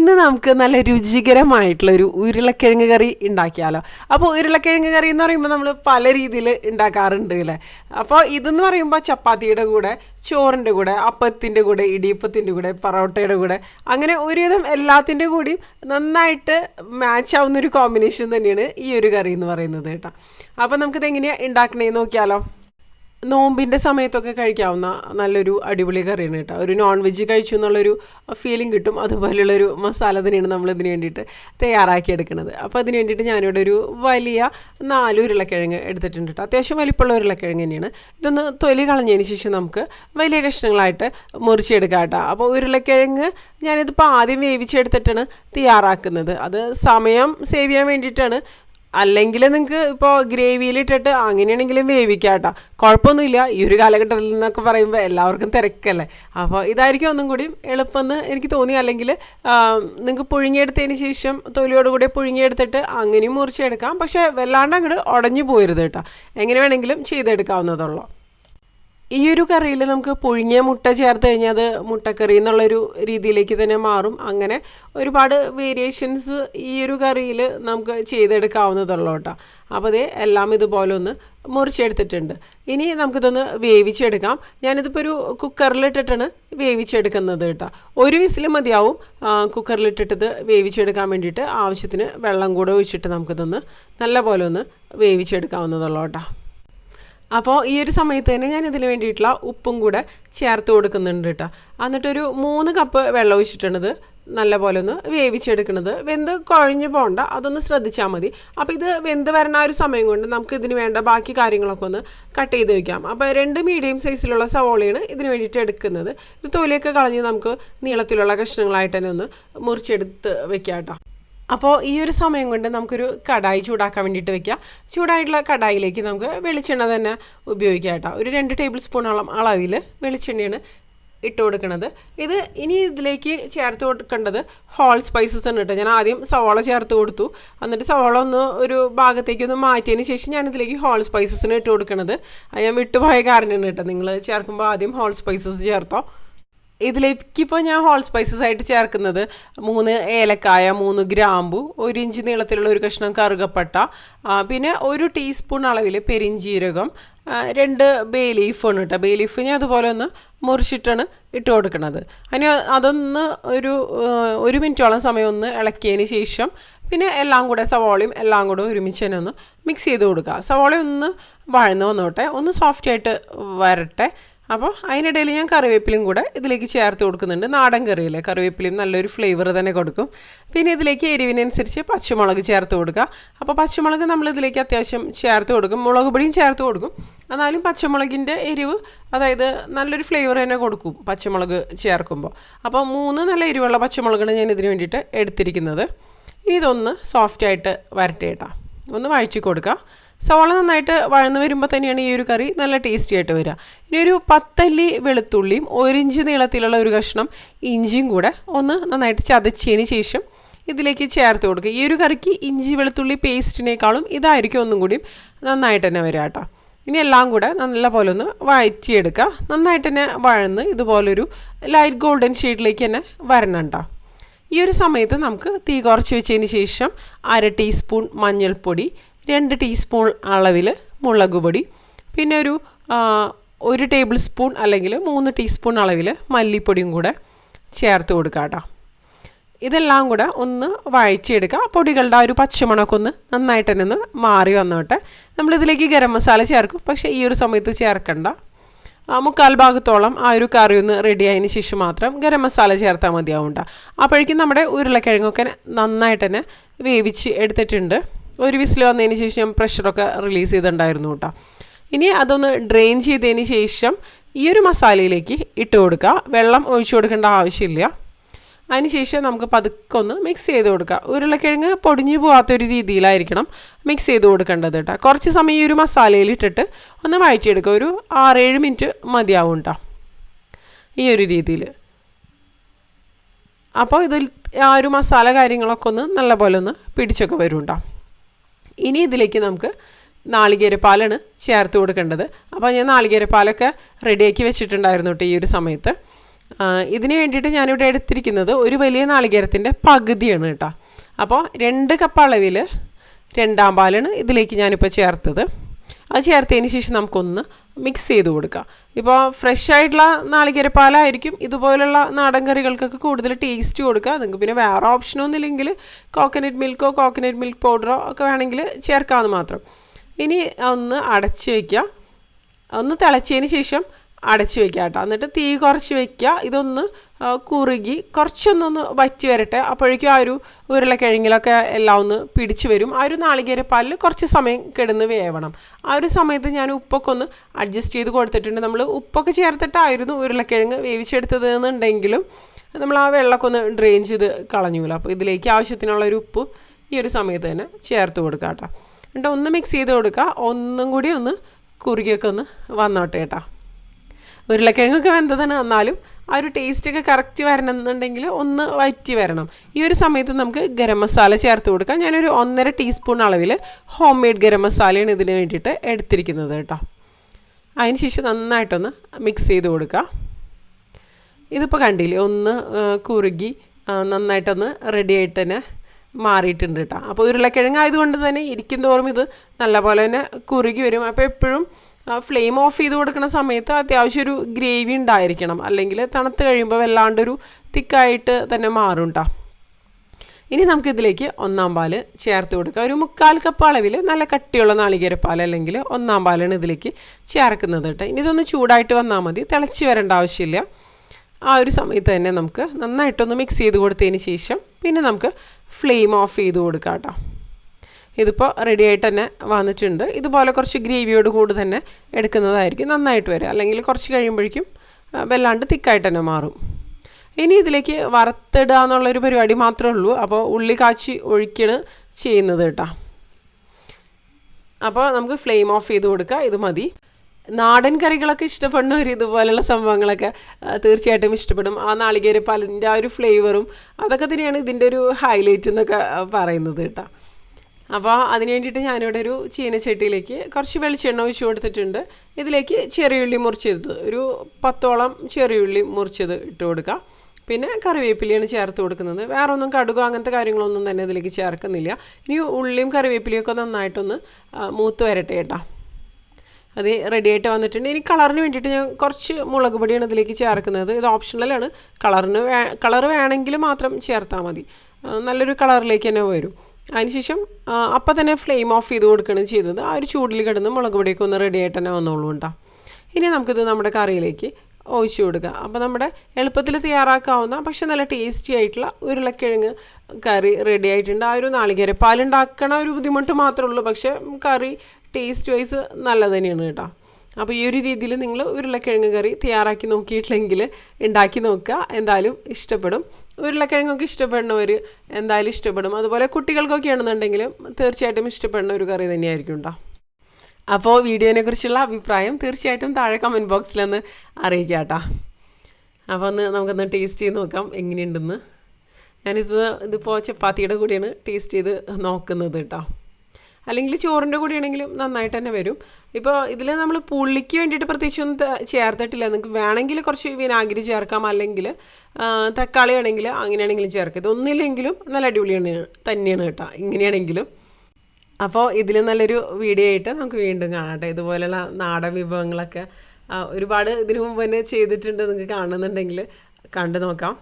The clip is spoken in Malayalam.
ഇന്ന് നമുക്ക് നല്ല രുചികരമായിട്ടുള്ളൊരു ഉരുളക്കിഴങ്ങ് കറി ഉണ്ടാക്കിയാലോ. അപ്പോൾ ഉരുളക്കിഴങ്ങ് കറി എന്ന് പറയുമ്പോൾ നമ്മൾ പല രീതിയിൽ ഉണ്ടാക്കാറുണ്ട് അല്ലേ? അപ്പോൾ ഇതെന്ന് പറയുമ്പോൾ ചപ്പാത്തിയുടെ കൂടെ ചോറിന്റെ കൂടെ അപ്പത്തിന്റെ കൂടെ ഇടിയപ്പത്തിന്റെ കൂടെ പൊറോട്ടയുടെ കൂടെ അങ്ങനെ ഒരുവിധം എല്ലാത്തിന്റെ കൂടിയും നന്നായിട്ട് മാച്ച് ആവുന്ന ഒരു കോമ്പിനേഷൻ തന്നെയാണ് ഈ ഒരു കറി എന്ന് പറയുന്നത് കേട്ടോ. അപ്പോൾ നമുക്കിത് എങ്ങനെയാണ് ഉണ്ടാക്കണേന്ന് നോക്കിയാലോ. നോമ്പിന്റെ സമയത്തൊക്കെ കഴിക്കാവുന്ന നല്ലൊരു അടിപൊളി കറിയാണ് കേട്ടോ. ഒരു നോൺ വെജ് കഴിച്ചു എന്നുള്ളൊരു ഫീലിംഗ് കിട്ടും. അതുപോലെയുള്ളൊരു മസാല തന്നെയാണ് നമ്മൾ ഇതിന് വേണ്ടിയിട്ട് തയ്യാറാക്കിയെടുക്കുന്നത്. അപ്പോൾ അതിന് വേണ്ടിയിട്ട് ഞാനിവിടെ ഒരു വലിയ നാല് ഉരുളക്കിഴങ്ങ് എടുത്തിട്ടുണ്ട് കേട്ടോ. അത്യാവശ്യം വലിപ്പമുള്ള ഉരുളക്കിഴങ്ങ് തന്നെയാണ്. ഇതൊന്ന് തൊലി കളഞ്ഞതിന് ശേഷം നമുക്ക് വലിയ കഷ്ണങ്ങളായിട്ട് മുറിച്ചെടുക്കാം കേട്ടോ. അപ്പോൾ ഉരുളക്കിഴങ്ങ് ഞാനിതിപ്പോൾ ആദ്യം വേവിച്ചെടുത്തിട്ടാണ് തയ്യാറാക്കുന്നത്. അത് സമയം സേവ് ചെയ്യാൻ വേണ്ടിയിട്ടാണ് അല്ലെങ്കിൽ നിങ്ങൾക്ക് ഇപ്പോൾ ഗ്രേവിയിലിട്ടിട്ട് അങ്ങനെയാണെങ്കിലും വേവിക്കാം കേട്ടോ കുഴപ്പമൊന്നുമില്ല ഈ ഒരു കാലഘട്ടത്തിൽ നിന്നൊക്കെ പറയുമ്പോൾ എല്ലാവർക്കും തിരക്കല്ലേ. അപ്പോൾ ഇതായിരിക്കും ഒന്നും കൂടി എളുപ്പമെന്ന് എനിക്ക് തോന്നി. അല്ലെങ്കിൽ നിങ്ങൾക്ക് പുഴുങ്ങിയെടുത്തതിന് ശേഷം തൊലിയോടുകൂടി പുഴുങ്ങിയെടുത്തിട്ട് അങ്ങനെയും മുറിച്ചെടുക്കാം. പക്ഷേ വല്ലാണ്ട് അങ്ങോട്ട് ഉടഞ്ഞു പോരുത് കേട്ടോ. എങ്ങനെ വേണമെങ്കിലും ചെയ്തെടുക്കാവുന്നതുള്ളൂ ഈ ഒരു കറിയിൽ നമുക്ക് പുഴുങ്ങിയ മുട്ട ചേർത്ത് കഴിഞ്ഞാൽ അത് മുട്ടക്കറി എന്നുള്ളൊരു രീതിയിലേക്ക് തന്നെ മാറും. അങ്ങനെ ഒരുപാട് വേരിയേഷൻസ് ഈ ഒരു കറിയിൽ നമുക്ക് ചെയ്തെടുക്കാവുന്നതുള്ളൂ കേട്ടോ. അപ്പോൾ അതേ എല്ലാം ഇതുപോലെ ഒന്ന് മുറിച്ചെടുത്തിട്ടുണ്ട്. ഇനി നമുക്കിതൊന്ന് വേവിച്ചെടുക്കാം. ഞാനിതിപ്പോൾ ഒരു കുക്കറിലിട്ടിട്ടാണ് വേവിച്ചെടുക്കുന്നത് കേട്ടോ. ഒരു വിസിൽ മതിയാവും കുക്കറിലിട്ടിട്ടത് വേവിച്ചെടുക്കാൻ വേണ്ടിയിട്ട്. ആവശ്യത്തിന് വെള്ളം കൂടെ ഒഴിച്ചിട്ട് നമുക്കിതൊന്ന് നല്ല പോലെ ഒന്ന് വേവിച്ചെടുക്കാവുന്നതുള്ളൂ കേട്ടോ. അപ്പോൾ ഈ ഒരു സമയത്ത് തന്നെ ഞാൻ ഇതിന് വേണ്ടിയിട്ടുള്ള ഉപ്പും കൂടെ ചേർത്ത് കൊടുക്കുന്നുണ്ട് കേട്ടോ എന്നിട്ടൊരു മൂന്ന് കപ്പ് വെള്ളം ഒഴിച്ചിട്ടുള്ളത് നല്ലപോലെ ഒന്ന് വേവിച്ചെടുക്കുന്നത് വെന്ത് കുഴഞ്ഞു പോകണ്ട അതൊന്ന് ശ്രദ്ധിച്ചാൽ മതി. അപ്പോൾ ഇത് വെന്ത് വരണ ഒരു സമയം കൊണ്ട് നമുക്ക് ഇതിന് വേണ്ട ബാക്കി കാര്യങ്ങളൊക്കെ ഒന്ന് കട്ട് ചെയ്ത് വയ്ക്കാം അപ്പോൾ രണ്ട് മീഡിയം സൈസിലുള്ള സവോളയാണ് ഇതിന് വേണ്ടിയിട്ട് എടുക്കുന്നത്. ഇത് തൊലിയൊക്കെ കളഞ്ഞ് നമുക്ക് നീളത്തിലുള്ള കഷ്ണങ്ങളായിട്ട് തന്നെ ഒന്ന് മുറിച്ചെടുത്ത് വെക്കാം കേട്ടോ അപ്പോൾ ഈ ഒരു സമയം കൊണ്ട് നമുക്കൊരു കടായി ചൂടാക്കാൻ വേണ്ടിയിട്ട് വെക്കാം. ചൂടായിട്ടുള്ള കടായിലേക്ക് നമുക്ക് വെളിച്ചെണ്ണ തന്നെ ഉപയോഗിക്കാം കേട്ടോ. ഒരു രണ്ട് ടേബിൾ സ്പൂണോളം അളവിൽ വെളിച്ചെണ്ണയാണ് ഇട്ട് കൊടുക്കുന്നത് ഇത് ഇനി ഇതിലേക്ക് ചേർത്ത് കൊടുക്കേണ്ടത് ഹോൾ സ്പൈസസ് തന്നെ കേട്ടോ. ഞാൻ ആദ്യം സവോള ചേർത്ത് കൊടുത്തു. എന്നിട്ട് സവോള ഒന്ന് ഒരു ഭാഗത്തേക്ക് ഒന്ന് മാറ്റിയതിന് ശേഷം ഞാൻ ഇതിലേക്ക് ഹോൾ സ്പൈസസിന് ഇട്ട് കൊടുക്കുന്നത് അത് ഞാൻ വിട്ടുപോയ കാരണമാണ് കേട്ടോ. നിങ്ങൾ ചേർക്കുമ്പോൾ ആദ്യം ഹോൾ സ്പൈസസ് ചേർത്തോ. ഇതിലേക്ക് ഇപ്പോൾ ഞാൻ ഹോൾ സ്പൈസസ് ആയിട്ട് ചേർക്കുന്നത് മൂന്ന് ഏലക്കായ മൂന്ന് ഗ്രാമ്പു ഒരു ഇഞ്ച് നീളത്തിലുള്ള ഒരു കഷ്ണം കറുകപ്പട്ട പിന്നെ ഒരു ടീസ്പൂൺ അളവിൽ പെരിഞ്ചീരകം രണ്ട് ബേ ലീഫാണ് കേട്ടോ ബേ ലീഫ് ഞാൻ അതുപോലെ ഒന്ന് മുറിച്ചിട്ടാണ് ഇട്ട് കൊടുക്കുന്നത് അതിന് അതൊന്ന് ഒരു ഒരു മിനിറ്റോളം സമയം ഒന്ന് ഇളക്കിയതിന് ശേഷം പിന്നെ എല്ലാം കൂടെ സവോളയും എല്ലാം കൂടെ ഒരുമിച്ച് തന്നെ ഒന്ന് മിക്സ് ചെയ്ത് കൊടുക്കുക. സവോള ഒന്ന് വഴന്ന് വന്നോട്ടെ. ഒന്ന് സോഫ്റ്റ് ആയിട്ട് വരട്ടെ. അപ്പോൾ അതിനിടയിൽ ഞാൻ കറിവേപ്പിലയും കൂടെ ഇതിലേക്ക് ചേർത്ത് കൊടുക്കുന്നുണ്ട്. നാടൻ കറിയില്ലേ? കറിവേപ്പിലയും നല്ലൊരു ഫ്ലേവർ തന്നെ കൊടുക്കും. പിന്നെ ഇതിലേക്ക് എരിവിനനുസരിച്ച് പച്ചമുളക് ചേർത്ത് കൊടുക്കുക. അപ്പോൾ പച്ചമുളക് നമ്മൾ ഇതിലേക്ക് അത്യാവശ്യം ചേർത്ത് കൊടുക്കും. മുളക് പൊടിയും ചേർത്ത് കൊടുക്കും. എന്നാലും പച്ചമുളകിന്റെ എരിവ് അതായത് നല്ലൊരു ഫ്ലേവർ തന്നെ കൊടുക്കും പച്ചമുളക് ചേർക്കുമ്പോൾ. അപ്പോൾ മൂന്ന് നല്ല എരിവുള്ള പച്ചമുളകാണ് ഞാൻ ഇതിന് വേണ്ടിയിട്ട് എടുത്തിരിക്കുന്നത്. ഇതൊന്ന് സോഫ്റ്റായിട്ട് വരട്ടെ കേട്ടോ. ഒന്ന് വഴിച്ചു കൊടുക്കുക. സവാള നന്നായിട്ട് വഴന്ന് വരുമ്പോൾ തന്നെയാണ് ഈ ഒരു കറി നല്ല ടേസ്റ്റി ആയിട്ട് വരിക. ഇനി ഒരു പത്തല്ലി വെളുത്തുള്ളിയും ഒരിഞ്ച് നീളത്തിലുള്ള ഒരു കഷ്ണം ഇഞ്ചിയും കൂടെ ഒന്ന് നന്നായിട്ട് ചതച്ചതിന് ശേഷം ഇതിലേക്ക് ചേർത്ത് കൊടുക്കുക. ഈ ഒരു കറിക്ക് ഇഞ്ചി വെളുത്തുള്ളി പേസ്റ്റിനേക്കാളും ഇതായിരിക്കും ഒന്നും കൂടി നന്നായിട്ട് തന്നെ വരിക കേട്ടോ. ഇനി എല്ലാം കൂടെ നല്ല പോലെ ഒന്ന് വഴറ്റിയെടുക്കുക. നന്നായിട്ട് തന്നെ വഴന്ന് ഇതുപോലൊരു ലൈറ്റ് ഗോൾഡൻ ഷെയ്ഡിലേക്ക് തന്നെ വരണം കേട്ടോ. ഈ ഒരു സമയത്ത് നമുക്ക് തീ കുറച്ച് വെച്ചതിന് ശേഷം അര ടീസ്പൂൺ മഞ്ഞൾപ്പൊടി രണ്ട് ടീസ്പൂൺ അളവിൽ മുളക് പൊടി പിന്നെ ഒരു ഒരു ടേബിൾ സ്പൂൺ അല്ലെങ്കിൽ മൂന്ന് ടീസ്പൂൺ അളവിൽ മല്ലിപ്പൊടിയും കൂടെ ചേർത്ത് കൊടുക്കുക കേട്ടോ. ഇതെല്ലാം കൂടെ ഒന്ന് വഴച്ചെടുക്കുക പൊടികളുടെ ആ ഒരു പച്ചമണമൊക്കെ ഒന്ന് നന്നായിട്ട് തന്നെ ഒന്ന് മാറി വന്നോട്ടെ. നമ്മളിതിലേക്ക് ഗരം മസാല ചേർക്കും. പക്ഷേ ഈ ഒരു സമയത്ത് ചേർക്കണ്ട. മുക്കാൽ ഭാഗത്തോളം ആ ഒരു കറി ഒന്ന് റെഡി ആയതിന് ശേഷം മാത്രം ഗരം മസാല ചേർത്താൽ മതിയാവുണ്ട അപ്പോഴേക്കും നമ്മുടെ ഉരുളക്കിഴങ്ങൊക്കെ നന്നായിട്ട് തന്നെ വേവിച്ച് എടുത്തിട്ടുണ്ട്. ഒരു വിസിൽ വന്നതിന് ശേഷം പ്രഷറൊക്കെ റിലീസ് ചെയ്തിട്ടുണ്ടായിരുന്നു കേട്ടോ. ഇനി അതൊന്ന് ഡ്രെയിൻ ചെയ്തതിന് ശേഷം ഈ ഒരു മസാലയിലേക്ക് ഇട്ട് കൊടുക്കുക. വെള്ളം ഒഴിച്ചു കൊടുക്കേണ്ട ആവശ്യമില്ല. അതിനുശേഷം നമുക്ക് പതുക്കെ ഒന്ന് മിക്സ് ചെയ്ത് കൊടുക്കുക. ഉരുളക്കിഴങ്ങ് പൊടിഞ്ഞു പോകാത്തൊരു രീതിയിലായിരിക്കണം മിക്സ് ചെയ്ത് കൊടുക്കേണ്ടത് കേട്ടോ. കുറച്ച് സമയം ഈ ഒരു മസാലയിൽ ഇട്ടിട്ട് ഒന്ന് വഴറ്റിയെടുക്കുക. ഒരു ആറേഴ് മിനിറ്റ് മതിയാവും കേട്ടോ. ഈ ഒരു രീതിയിൽ. അപ്പോൾ ഇതിൽ ആ ഒരു മസാല കാര്യങ്ങളൊക്കെ ഒന്ന് നല്ലപോലെ ഒന്ന് പിടിച്ചൊക്കെ വരും കേട്ടോ. ഇനി ഇതിലേക്ക് നമുക്ക് നാളികേരപ്പാലാണ് ചേർത്ത് കൊടുക്കേണ്ടത്. അപ്പോൾ ഞാൻ നാളികേരപ്പാലൊക്കെ റെഡിയാക്കി വെച്ചിട്ടുണ്ടായിരുന്നു കേട്ടോ ഈ ഒരു സമയത്ത്. ഇതിന് വേണ്ടിയിട്ട് ഞാനിവിടെ എടുത്തിരിക്കുന്നത് ഒരു വലിയ നാളികേരത്തിന്റെ പകുതിയാണ് കേട്ടോ അപ്പോൾ രണ്ട് കപ്പ് അളവിൽ രണ്ടാം പാലാണ് ഇതിലേക്ക് ഞാനിപ്പോൾ ചേർത്തത്. അത് ചേർത്തതിന് ശേഷം നമുക്കൊന്ന് മിക്സ് ചെയ്ത് കൊടുക്കാം. ഇപ്പോൾ ഫ്രഷ് ആയിട്ടുള്ള നാളികേരപ്പാലായിരിക്കും. ഇതുപോലുള്ള നാടൻ കറികൾക്കൊക്കെ കൂടുതൽ ടേസ്റ്റ് കൊടുക്കുക. നിങ്ങൾക്ക് പിന്നെ വേറെ ഓപ്ഷനൊന്നുമില്ലെങ്കിൽ കോക്കനട്ട് മിൽക്കോ കോക്കനട്ട് മിൽക്ക് പൗഡറോ ഒക്കെ വേണമെങ്കിൽ ചേർക്കാമെന്ന് മാത്രം. ഇനി ഒന്ന് അടച്ച് വയ്ക്കുക ഒന്ന് തിളച്ചതിന് ശേഷം അടച്ച് വയ്ക്കാം കേട്ടോ. എന്നിട്ട് തീ കുറച്ച് വയ്ക്കുക ഇതൊന്ന് കുറുകി കുറച്ചൊന്നൊന്ന് വറ്റി വരട്ടെ. അപ്പോഴേക്കും ആ ഒരു ഉരുളക്കിഴങ്ങിലൊക്കെ എല്ലാം ഒന്ന് പിടിച്ചു വരും. ആ ഒരു നാളികേര പാലിൽ കുറച്ച് സമയം കിടന്ന് വേവണം. ആ ഒരു സമയത്ത് ഞാൻ ഉപ്പൊക്കെ ഒന്ന് അഡ്ജസ്റ്റ് ചെയ്ത് കൊടുത്തിട്ടുണ്ട്. നമ്മൾ ഉപ്പൊക്കെ ചേർത്തിട്ടായിരുന്നു ഉരുളക്കിഴങ്ങ് വേവിച്ചെടുത്തത് എന്നുണ്ടെങ്കിലും നമ്മൾ ആ വെള്ളമൊക്കെ ഒന്ന് ഡ്രെയിൻ ചെയ്ത് കളഞ്ഞൂല. അപ്പോൾ ഇതിലേക്ക് ആവശ്യത്തിനുള്ള ഒരു ഉപ്പ് ഈ ഒരു സമയത്ത് തന്നെ ചേർത്ത് കൊടുക്കാം കേട്ടോ. എന്നിട്ട് ഒന്ന് മിക്സ് ചെയ്ത് കൊടുക്കുക. ഒന്നും കൂടി ഒന്ന് കുറുകിയൊക്കെ ഒന്ന് വന്നോട്ടെ കേട്ടോ. ഉരുളക്കിഴങ്ങൊക്കെ വെന്തതാണ്. എന്നാലും ആ ഒരു ടേസ്റ്റൊക്കെ കറക്റ്റ് വരണം എന്നുണ്ടെങ്കിൽ ഒന്ന് വറ്റി വരണം. ഈ ഒരു സമയത്ത് നമുക്ക് ഗരം മസാല ചേർത്ത് കൊടുക്കാം. ഞാനൊരു ഒന്നര ടീസ്പൂൺ അളവിൽ ഹോം മെയ്ഡ് ഗരം മസാലയാണ് ഇതിന് വേണ്ടിയിട്ട് എടുത്തിരിക്കുന്നത് കേട്ടോ. അതിന് ശേഷം നന്നായിട്ടൊന്ന് മിക്സ് ചെയ്ത് കൊടുക്കുക ഇതിപ്പോൾ കണ്ടില്ലേ ഒന്ന് കുറുകി നന്നായിട്ടൊന്ന് റെഡി ആയിട്ട് തന്നെ മാറിയിട്ടുണ്ട് കേട്ടോ. അപ്പോൾ ഉരുളക്കിഴങ്ങ് ആയതുകൊണ്ട് തന്നെ ഇരിക്കും തോറും ഇത് നല്ലപോലെ തന്നെ കുറുകി വരും. അപ്പോൾ എപ്പോഴും ഫ്ലെയിം ഓഫ് ചെയ്ത് കൊടുക്കുന്ന സമയത്ത് അത്യാവശ്യം ഒരു ഗ്രേവി ഉണ്ടായിരിക്കണം. അല്ലെങ്കിൽ തണുത്ത് കഴിയുമ്പോൾ വല്ലാണ്ടൊരു തിക്കായിട്ട് തന്നെ മാറും കേട്ടോ ഇനി നമുക്കിതിലേക്ക് ഒന്നാം പാൽ ചേർത്ത് കൊടുക്കുക ഒരു മുക്കാൽ കപ്പ് അളവിൽ നല്ല കട്ടിയുള്ള നാളികേരപ്പാൽ അല്ലെങ്കിൽ ഒന്നാം പാലാണ് ഇതിലേക്ക് ചേർക്കുന്നത് കേട്ടോ ഇനി ഇതൊന്ന് ചൂടായിട്ട് വന്നാൽ മതി. തിളച്ച് വരേണ്ട ആവശ്യമില്ല. ആ ഒരു സമയത്ത് തന്നെ നമുക്ക് നന്നായിട്ടൊന്ന് മിക്സ് ചെയ്ത് കൊടുത്തതിന് ശേഷം പിന്നെ നമുക്ക് ഫ്ലെയിം ഓഫ് ചെയ്ത് കൊടുക്കാം കേട്ടോ ഇതിപ്പോൾ റെഡി ആയിട്ട് തന്നെ വന്നിട്ടുണ്ട്. ഇതുപോലെ കുറച്ച് ഗ്രേവിയോട് കൂടി തന്നെ എടുക്കുന്നതായിരിക്കും നന്നായിട്ട് വരിക. അല്ലെങ്കിൽ കുറച്ച് കഴിയുമ്പോഴേക്കും വല്ലാണ്ട് തിക്കായിട്ട് തന്നെ മാറും. ഇനി ഇതിലേക്ക് വറുത്തിടുക എന്നുള്ളൊരു പരിപാടി മാത്രമേ ഉള്ളൂ. അപ്പോൾ ഉള്ളി കാച്ചി ഒഴിക്കണ് ചെയ്യുന്നത് കേട്ടോ. അപ്പോൾ നമുക്ക് ഫ്ലെയിം ഓഫ് ചെയ്ത് കൊടുക്കുക ഇത് മതി. നാടൻ കറികളൊക്കെ ഇഷ്ടപ്പെടുന്നവർ ഇതുപോലെയുള്ള സംഭവങ്ങളൊക്കെ തീർച്ചയായിട്ടും ഇഷ്ടപ്പെടും. ആ നാളികേരപ്പാലിന്റെ ആ ഒരു ഫ്ലേവറും അതൊക്കെ തന്നെയാണ് ഇതിന്റെ ഒരു ഹൈലൈറ്റ് എന്നൊക്കെ പറയുന്നത് കേട്ടോ. അപ്പോൾ അതിന് വേണ്ടിയിട്ട് ഞാനിവിടെ ഒരു ചീനച്ചട്ടിയിലേക്ക് കുറച്ച് വെളിച്ചെണ്ണ ഒഴിച്ച് കൊടുത്തിട്ടുണ്ട്. ഇതിലേക്ക് ചെറിയുള്ളി മുറിച്ചെടുത്ത് ഒരു പത്തോളം ചെറിയുള്ളി മുറിച്ചത് ഇട്ട് കൊടുക്കുക പിന്നെ കറിവേപ്പിലയാണ് ചേർത്ത് കൊടുക്കുന്നത്. വേറെ ഒന്നും കടുകോ അങ്ങനത്തെ കാര്യങ്ങളൊന്നും തന്നെ ഇതിലേക്ക് ചേർക്കുന്നില്ല. ഇനി ഉള്ളിയും കറിവേപ്പിലയൊക്കെ നന്നായിട്ടൊന്ന് മൂത്ത് വരട്ടെ കേട്ടോ. അത് റെഡി ആയിട്ട് വന്നിട്ടുണ്ട്. ഇനി കളറിന് വേണ്ടിയിട്ട് ഞാൻ കുറച്ച് മുളക് പൊടിയാണ് ഇതിലേക്ക് ചേർക്കുന്നത്. ഇത് ഓപ്ഷണലാണ് കളറിന് വേ കളർ വേണമെങ്കിൽ മാത്രം ചേർത്താൽ മതി. നല്ലൊരു കളറിലേക്ക് തന്നെ വരും. അതിനുശേഷം അപ്പം തന്നെ ഫ്ലെയിം ഓഫ് ചെയ്ത് കൊടുക്കുകയാണ് ചെയ്തത്. ആ ഒരു ചൂടിൽ കിടന്ന് മുളക് പൊടിയൊക്കെ ഒന്ന് റെഡി ആയിട്ട് തന്നെ വന്നോളൂ ഉണ്ടാ ഇനി നമുക്കിത് നമ്മുടെ കറിയിലേക്ക് ഒഴിച്ചു കൊടുക്കുക അപ്പോൾ നമ്മുടെ എളുപ്പത്തിൽ തയ്യാറാക്കാവുന്ന പക്ഷെ നല്ല ടേസ്റ്റി ആയിട്ടുള്ള ഉരുളക്കിഴങ്ങ് കറി റെഡി ആയിട്ടുണ്ട്. ആ ഒരു നാളികേര പാലുണ്ടാക്കണ ഒരു ബുദ്ധിമുട്ട് മാത്രമേ ഉള്ളൂ. പക്ഷേ കറി ടേസ്റ്റ് വൈസ് നല്ലത് തന്നെയാണ് കേട്ടോ. അപ്പോൾ ഈ ഒരു രീതിയിൽ നിങ്ങൾ ഉരുളക്കിഴങ്ങ് കറി തയ്യാറാക്കി നോക്കിയിട്ടില്ലെങ്കിൽ ഉണ്ടാക്കി നോക്കുക. എന്തായാലും ഇഷ്ടപ്പെടും. ഉരുളക്കിഴങ്ങൊക്കെ ഇഷ്ടപ്പെടുന്നവർ എന്തായാലും ഇഷ്ടപ്പെടും. അതുപോലെ കുട്ടികൾക്കൊക്കെ ആണെന്നുണ്ടെങ്കിലും തീർച്ചയായിട്ടും ഇഷ്ടപ്പെടുന്ന ഒരു കറി തന്നെയായിരിക്കും കേട്ടോ അപ്പോൾ വീഡിയോനെ കുറിച്ചുള്ള അഭിപ്രായം തീർച്ചയായിട്ടും താഴെ കമന്റ് ബോക്സിലൊന്ന് അറിയിക്കാം കേട്ടോ അപ്പോൾ ഒന്ന് നമുക്കൊന്ന് ടേസ്റ്റ് ചെയ്ത് നോക്കാം എങ്ങനെയുണ്ടെന്ന്. ഞാനിത് ഇതിപ്പോൾ ചപ്പാത്തിയുടെ കൂടിയാണ് ടേസ്റ്റ് ചെയ്ത് നോക്കുന്നത് കേട്ടോ അല്ലെങ്കിൽ ചോറിന്റെ കൂടെയാണെങ്കിലും നന്നായിട്ട് തന്നെ വരും. ഇപ്പോൾ ഇതിൽ നമ്മൾ പുള്ളിക്ക് വേണ്ടിയിട്ട് പ്രത്യേകിച്ചൊന്നും ചേർത്തിട്ടില്ല. നിങ്ങൾക്ക് വേണമെങ്കിൽ കുറച്ച് വിനാഗിരി ചേർക്കാം. അല്ലെങ്കിൽ തക്കാളി ആണെങ്കിൽ അങ്ങനെയാണെങ്കിലും ചേർക്കാം. ഇതൊന്നില്ലെങ്കിലും നല്ല അടിപൊളിയാണ്. തന്നെയാണ് കേട്ടോ. ഇങ്ങനെയാണെങ്കിലും. അപ്പോൾ ഇതിൽ നല്ലൊരു വീഡിയോ ആയിട്ട് നമുക്ക് വീണ്ടും കാണാട്ടെ ഇതുപോലെയുള്ള നാടൻ വിഭവങ്ങളൊക്കെ ഒരുപാട് ഇതിനു മുമ്പ് തന്നെ ചെയ്തിട്ടുണ്ട്. നിങ്ങൾക്ക് കാണുന്നുണ്ടെങ്കിൽ കണ്ടു നോക്കാം.